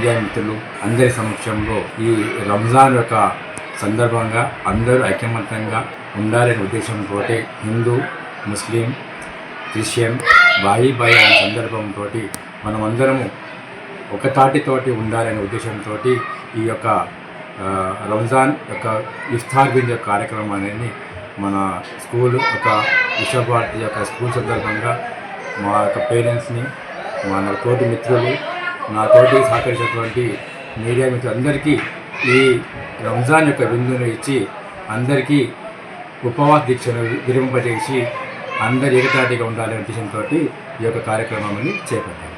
మిత్రులు అందరి సమక్షంలో ఈ రంజాన్ యొక్క సందర్భంగా అందరూ ఐకమత్యంగా ఉండాలనే ఉద్దేశంతో హిందూ ముస్లిం క్రిస్టియన్ బాయి బాయి అనే సందర్భంతో మనమందరము ఒక తాటితోటి ఉండాలనే ఉద్దేశంతో ఈ యొక్క రంజాన్ యొక్క ఇఫ్తార్ బిందు కార్యక్రమం అనేది మన స్కూల్ ఒక విశ్వభారతి యొక్క స్కూల్ సందర్భంగా మా యొక్క పేరెంట్స్ని మన తోటి మిత్రులు నాతోటి సహకరించినటువంటి మీడియా మిత్రులందరికీ ఈ రంజాన్ యొక్క విందును ఇచ్చి అందరికీ ఉపవాస దీక్షను విరింపజేసి అందరు ఏకతాటిగా ఉండాలనే ఉద్దేశంతో ఈ యొక్క కార్యక్రమాన్ని చేపట్టారు.